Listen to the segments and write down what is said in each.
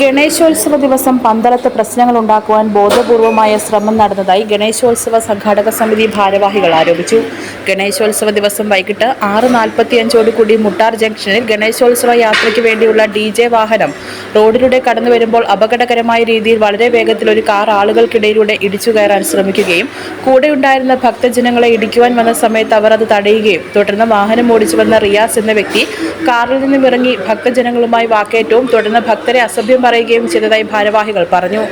ഗണേശോത്സവ ദിവസം പന്തളത്ത് പ്രശ്നങ്ങൾ ഉണ്ടാക്കുവാൻ ബോധപൂർവമായ ശ്രമം നടന്നതായി ഗണേശോത്സവ സംഘാടക സമിതി ഭാരവാഹികൾ ആരോപിച്ചു. ഗണേശോത്സവ ദിവസം വൈകിട്ട് ആറ് കൂടി മുട്ടാർ ജംഗ്ഷനിൽ ഗണേശോത്സവ യാത്രയ്ക്ക് വേണ്ടിയുള്ള ഡി ജെ വാഹനം റോഡിലൂടെ കടന്നു വരുമ്പോൾ അപകടകരമായ രീതിയിൽ വളരെ വേഗത്തിൽ ഒരു കാർ ആളുകൾക്കിടയിലൂടെ ഇടിച്ചു കയറാൻ ശ്രമിക്കുകയും കൂടെയുണ്ടായിരുന്ന ഭക്തജനങ്ങളെ ഇടിക്കുവാൻ വന്ന സമയത്ത് അവർ അത് തടയുകയും തുടർന്ന് വാഹനം ഓടിച്ചു വന്ന റിയാസ് എന്ന വ്യക്തി കാറിൽ നിന്നും ഇറങ്ങി ഭക്തജനങ്ങളുമായി വാക്കേറ്റവും തുടർന്ന് ഭക്തരെ അസഭ്യം പറയുകയും ചെയ്തതായി ഭാരവാഹികൾ പറഞ്ഞു.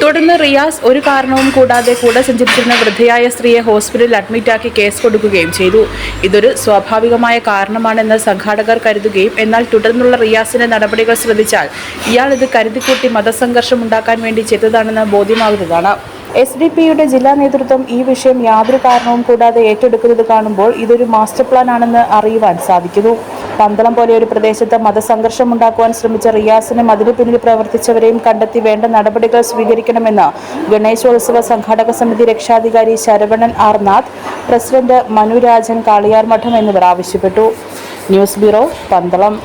തുടർന്ന് റിയാസ് ഒരു കാരണവും കൂടാതെ കൂടെ സഞ്ചരിച്ചിരുന്ന വൃദ്ധയായ സ്ത്രീയെ ഹോസ്പിറ്റലിൽ അഡ്മിറ്റാക്കി കേസ് കൊടുക്കുകയും ചെയ്തു. ഇതൊരു സ്വാഭാവികമായ കാരണമാണെന്ന് സംഘാടകർ കരുതുകയും എന്നാൽ തുടർന്നുള്ള റിയാസിന്റെ നടപടികൾ ശ്രദ്ധിച്ചാൽ ഇയാൾ ഇത് കരുതിക്കൂട്ടി മതസംഘർഷം ഉണ്ടാക്കാൻ വേണ്ടി ചെയ്തതാണെന്ന് ബോധ്യമാകുന്നതാണ്. എസ് ഡി പിയുടെ ജില്ലാ നേതൃത്വം ഈ വിഷയം യാതൊരു കാരണവും കൂടാതെ ഏറ്റെടുക്കുന്നത് കാണുമ്പോൾ ഇതൊരു മാസ്റ്റർ പ്ലാൻ ആണെന്ന് അറിയുവാൻ സാധിക്കുന്നു. പന്തളം പോലെ ഒരു പ്രദേശത്ത് മതസംഘർഷം ഉണ്ടാക്കുവാൻ ശ്രമിച്ച റിയാസിനും അതിനു പിന്നിൽ പ്രവർത്തിച്ചവരെയും കണ്ടെത്തി വേണ്ട നടപടികൾ സ്വീകരിക്കണമെന്ന് ഗണേശോത്സവ സംഘാടക സമിതി രക്ഷാധികാരി ശരവണൻ ആർ നാഥ് പ്രസിഡന്റ് മനുരാജൻ കാളിയാർ മഠം എന്നിവർ ആവശ്യപ്പെട്ടു. News bureau Pandalam.